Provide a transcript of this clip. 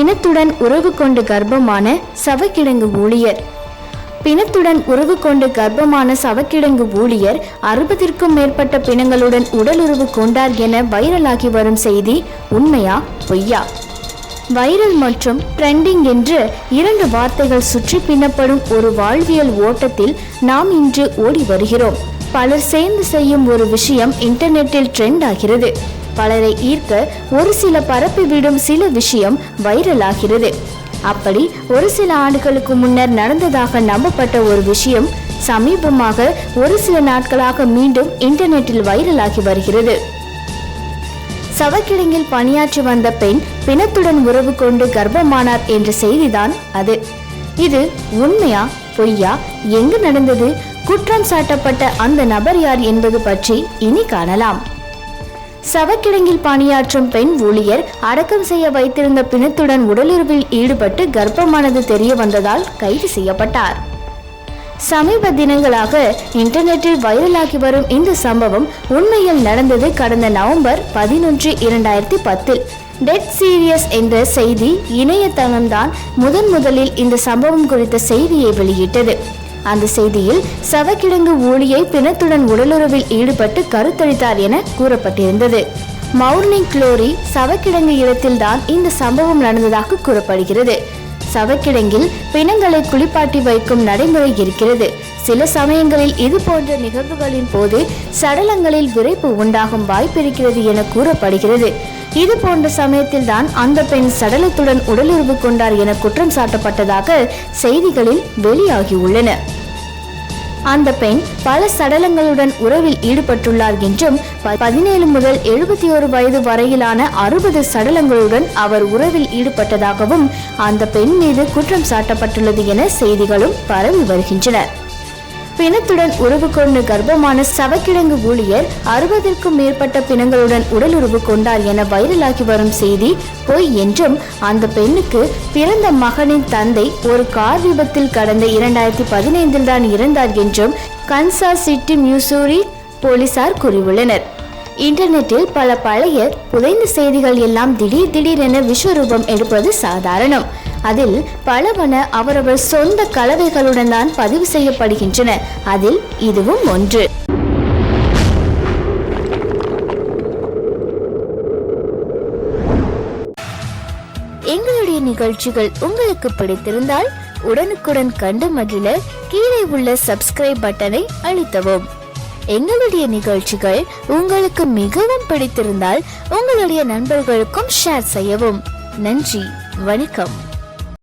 பிணத்துடன் உறவு கொண்டு கர்ப்பமான சவக்கிடங்கு ஊழியர். பிணத்துடன் உறவு கொண்டு கர்ப்பமான சவக்கிடங்கு ஊழியர் அறுபதிற்கும் மேற்பட்ட பிணங்களுடன் உடலுறவு கொண்டார் என வைரலாகி வரும் செய்தி உண்மையா பொய்யா? வைரல் மற்றும் ட்ரெண்டிங் என்று இரண்டு வார்த்தைகள் சுற்றி பின்னப்படும் ஒரு வாழ்வியல் ஓட்டத்தில் நாம் இன்று ஓடி வருகிறோம். பலர் சேர்ந்து செய்யும் ஒரு விஷயம் இன்டர்நெட்டில் ட்ரெண்ட் ஆகிறது பலரை ஈர்க்க ஒரு சில பரப்பிவிடும் சில விஷயம் வைரலாகிறது. அப்படி ஒரு சில ஆண்டுகளுக்கு முன்னர் நடந்ததாக நம்பப்பட்ட ஒரு விஷயம் சமீபமாக ஒரு சில நாட்களாக மீண்டும் இன்டர்நெட்டில் வைரலாகி வருகிறது. சவக்கிடங்கில் பணியாற்றி வந்த பெண் பிணத்துடன் உறவு கொண்டு கர்ப்பமானார் என்ற செய்திதான் அது. இது உண்மையா பொய்யா எங்கு நடந்தது குற்றம் சாட்டப்பட்ட அந்த நபர் யார் என்பது பற்றி இனி காணலாம். சவக்கிடங்கில் பணியாற்றும் பெண் ஊழியர் அடக்கம் செய்ய வைத்திருந்த பிணத்துடன் உடலுறவில் ஈடுபட்டு கர்ப்பமானது தெரிய வந்ததால் கைது செய்யப்பட்டார். சமீப தினங்களாக இன்டர்நெட்டில் வைரலாகி வரும் இந்த சம்பவம் உண்மையில் நடந்தது கடந்த நவம்பர் பதினொன்று இரண்டாயிரத்தி பத்தில். டெட் சீரியஸ் என்ற செய்தி இணையதளம்தான் முதன் முதலில் இந்த சம்பவம் குறித்த செய்தியை வெளியிட்டது. அந்த செய்தியில் சவக்கிடங்கு ஊழியை பிணத்துடன் உடலுறவில் ஈடுபட்டு கருத்தளித்தார் என கூறப்பட்டிருந்தது. மௌர்னிங் குளோரி சவக்கிடங்கு இடத்தில்தான் இந்த சம்பவம் நடந்ததாக கூறப்படுகிறது. சவக்கிடங்கில் பிணங்களை குளிப்பாட்டி வைக்கும் நடைமுறை இருக்கிறது. சில சமயங்களில் இது போன்ற நிகழ்வுகளின் போது சடலங்களில் விரைப்பு உண்டாகும் வாய்ப்பிருக்கிறது என கூறப்படுகிறது. இது போன்ற சமயத்தில் தான் அந்த பெண் சடலத்துடன் உடலுறவு கொண்டார் என குற்றம் சாட்டப்பட்டதாக செய்திகளில் வெளியாகியுள்ளன. அந்த பெண் பல சடலங்களுடன் உறவில் ஈடுபட்டுள்ளார் என்றும் ப- பதினேழு முதல் எழுபத்தி ஒரு வயது வரையிலான அறுபது சடலங்களுடன் அவர் உறவில் ஈடுபட்டதாகவும் அந்த பெண் மீது குற்றம் சாட்டப்பட்டுள்ளது என செய்திகளும் பரவி வருகின்றன. பிணத்துடன் உறவு கொண்டு கர்ப்பமான சவக்கிடங்கு ஊழியர் அறுபதிற்கும் மேற்பட்ட பிணங்களுடன் உடல் உறவு கொண்டார் என வைரலாகி வரும் செய்தி பொய் என்றும் அந்த பெண்ணுக்கு பிறந்த மகனின் தந்தை ஒரு கார் விபத்தில் கடந்த இரண்டாயிரத்தி பதினைந்தில் தான் இறந்தார் என்றும் கன்சா சிட்டி மியூசூரி போலீசார் கூறியுள்ளனர். இன்டர்நெட்டில் பல பழைய புதைந்த செய்திகள் எல்லாம் திடீர் திடீரென விஸ்வரூபம் எடுப்பது சாதாரணம். அதில் பலவன அவரவர் சொந்த கலவைகளுடன் தான் பதிவு செய்யப்படுகின்றன. அதில் இதுவும் ஒன்று. எங்களுடைய நிகழ்ச்சிகள் உங்களுக்கு பிடித்திருந்தால் உடனுக்குடன் கண்டு மகிழ கீழே உள்ள சப்ஸ்கிரைப் பட்டனை அழுத்தவும். எங்களுடைய நிகழ்ச்சிகள் உங்களுக்கு மிகவும் பிடித்திருந்தால் உங்களுடைய நண்பர்களுக்கும் ஷேர் செய்யவும். நன்றி வணக்கம்.